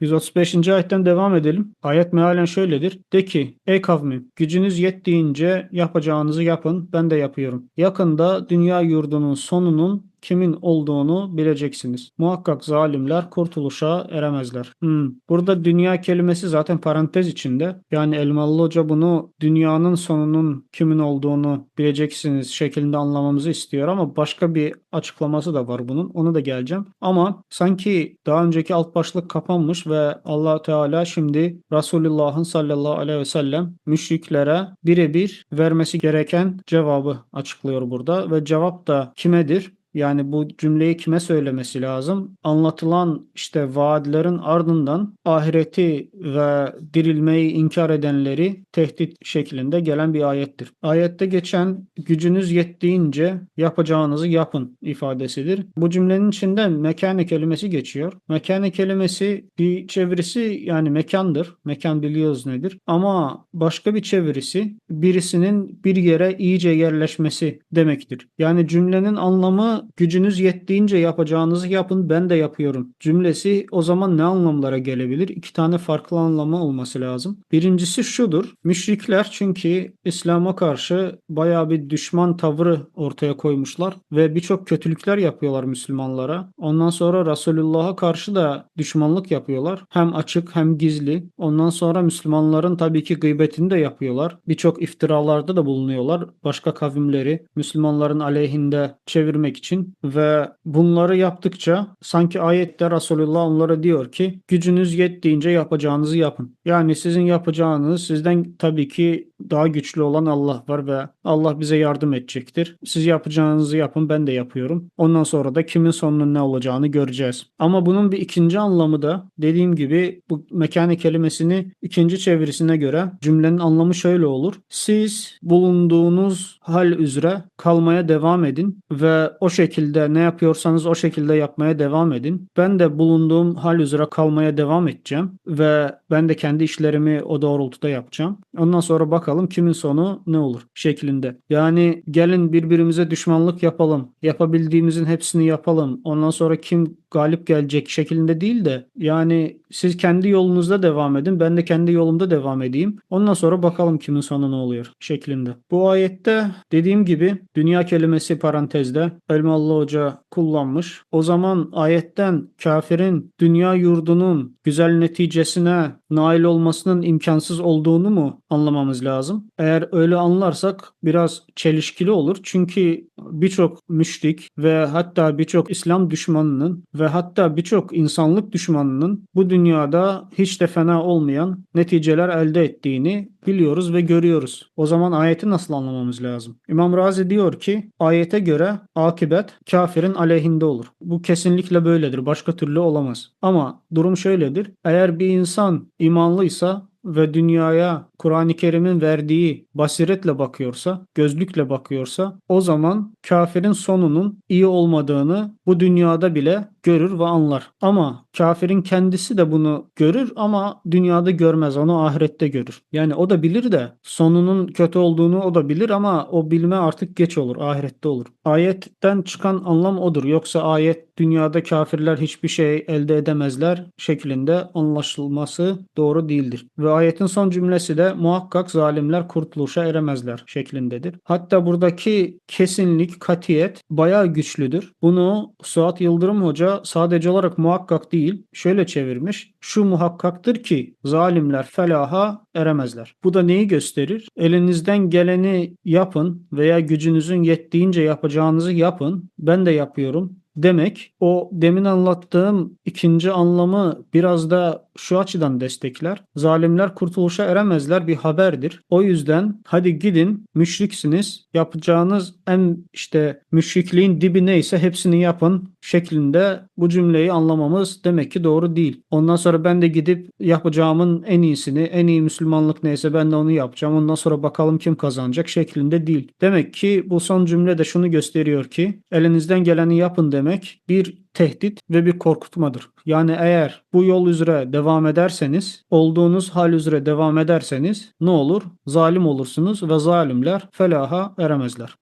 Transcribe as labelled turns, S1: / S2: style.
S1: 135. ayetten devam edelim. Ayet mealen şöyledir. De ki ey kavmim gücünüz yettiğince yapacağınızı yapın ben de yapıyorum. Yakında dünya yurdunun sonunun kimin olduğunu bileceksiniz. Muhakkak zalimler kurtuluşa eremezler. Hmm. Burada dünya kelimesi zaten parantez içinde. Yani Elmalı Hoca bunu dünyanın sonunun kimin olduğunu bileceksiniz şeklinde anlamamızı istiyor ama başka bir açıklaması da var bunun. Onu da geleceğim. Ama sanki daha önceki alt başlık kapanmış ve allah Teala şimdi Resulullah'ın sallallahu aleyhi ve sellem müşriklere birebir vermesi gereken cevabı açıklıyor burada ve cevap da kimedir? Yani bu cümleyi kime söylemesi lazım? Anlatılan işte vaadlerin ardından ahireti ve dirilmeyi inkar edenleri tehdit şeklinde gelen bir ayettir. Ayette geçen gücünüz yettiğince yapacağınızı yapın ifadesidir. Bu cümlenin içinde mekane kelimesi geçiyor. Mekane kelimesi bir çevirisi yani mekandır. Mekan biliyoruz nedir. Ama başka bir çevirisi birisinin bir yere iyice yerleşmesi demektir. Yani cümlenin anlamı gücünüz yettiğince yapacağınızı yapın ben de yapıyorum cümlesi o zaman ne anlamlara gelebilir? İki tane farklı anlamı olması lazım. Birincisi şudur. Müşrikler çünkü İslam'a karşı baya bir düşman tavrı ortaya koymuşlar ve birçok kötülükler yapıyorlar Müslümanlara. Ondan sonra Resulullah'a karşı da düşmanlık yapıyorlar. Hem açık hem gizli. Ondan sonra Müslümanların tabii ki gıybetini de yapıyorlar. Birçok iftiralarda da bulunuyorlar. Başka kavimleri Müslümanların aleyhinde çevirmek için için ve bunları yaptıkça sanki ayette Resulullah onlara diyor ki gücünüz yettiğince yapacağınızı yapın. Yani sizin yapacağınız sizden tabii ki daha güçlü olan Allah var ve Allah bize yardım edecektir. Siz yapacağınızı yapın ben de yapıyorum. Ondan sonra da kimin sonunun ne olacağını göreceğiz. Ama bunun bir ikinci anlamı da dediğim gibi bu mekane kelimesini ikinci çevirisine göre cümlenin anlamı şöyle olur. Siz bulunduğunuz hal üzere kalmaya devam edin ve o şekilde ne yapıyorsanız o şekilde yapmaya devam edin. Ben de bulunduğum hal üzere kalmaya devam edeceğim ve ben de kendi işlerimi o doğrultuda yapacağım. Ondan sonra bakalım kimin sonu ne olur şeklinde. Yani gelin birbirimize düşmanlık yapalım. Yapabildiğimizin hepsini yapalım. Ondan sonra kim galip gelecek şeklinde değil de yani siz kendi yolunuzda devam edin. Ben de kendi yolumda devam edeyim. Ondan sonra bakalım kimin sonu ne oluyor şeklinde. Bu ayette dediğim gibi dünya kelimesi parantezde Elmalı Hoca kullanmış. O zaman ayetten kafirin dünya yurdunun güzel neticesine nail olmasının imkansız olduğunu mu anlamamız lazım? Eğer öyle anlarsak biraz çelişkili olur. Çünkü birçok müşrik ve hatta birçok İslam düşmanının ve hatta birçok insanlık düşmanının bu dünyada hiç de fena olmayan neticeler elde ettiğini biliyoruz ve görüyoruz. O zaman ayeti nasıl anlamamız lazım? İmam Razi diyor ki ayete göre akibet kafirin aleyhinde olur. Bu kesinlikle böyledir. Başka türlü olamaz. Ama durum şöyledir. Eğer bir insan imanlıysa ve dünyaya Kur'an-ı Kerim'in verdiği basiretle bakıyorsa, gözlükle bakıyorsa o zaman kafirin sonunun iyi olmadığını bu dünyada bile görür ve anlar. Ama kafirin kendisi de bunu görür ama dünyada görmez. Onu ahirette görür. Yani o da bilir de sonunun kötü olduğunu o da bilir ama o bilme artık geç olur. Ahirette olur. Ayetten çıkan anlam odur. Yoksa ayet dünyada kafirler hiçbir şey elde edemezler şeklinde anlaşılması doğru değildir. Ve ayetin son cümlesi de muhakkak zalimler kurtuluşa eremezler şeklindedir. Hatta buradaki kesinlik, katiyet bayağı güçlüdür. Bunu Suat Yıldırım Hoca sadece olarak muhakkak değil şöyle çevirmiş. Şu muhakkaktır ki zalimler felaha eremezler. Bu da neyi gösterir? Elinizden geleni yapın veya gücünüzün yettiğince yapacağınızı yapın. Ben de yapıyorum demek o demin anlattığım ikinci anlamı biraz da şu açıdan destekler. Zalimler kurtuluşa eremezler bir haberdir. O yüzden hadi gidin müşriksiniz yapacağınız en işte müşrikliğin dibi neyse hepsini yapın şeklinde bu cümleyi anlamamız demek ki doğru değil. Ondan sonra ben de gidip yapacağımın en iyisini, en iyi Müslümanlık neyse ben de onu yapacağım. Ondan sonra bakalım kim kazanacak şeklinde değil. Demek ki bu son cümle de şunu gösteriyor ki elinizden geleni yapın demek bir tehdit ve bir korkutmadır. Yani eğer bu yol üzere devam ederseniz, olduğunuz hal üzere devam ederseniz ne olur? Zalim olursunuz ve zalimler felaha eremezler.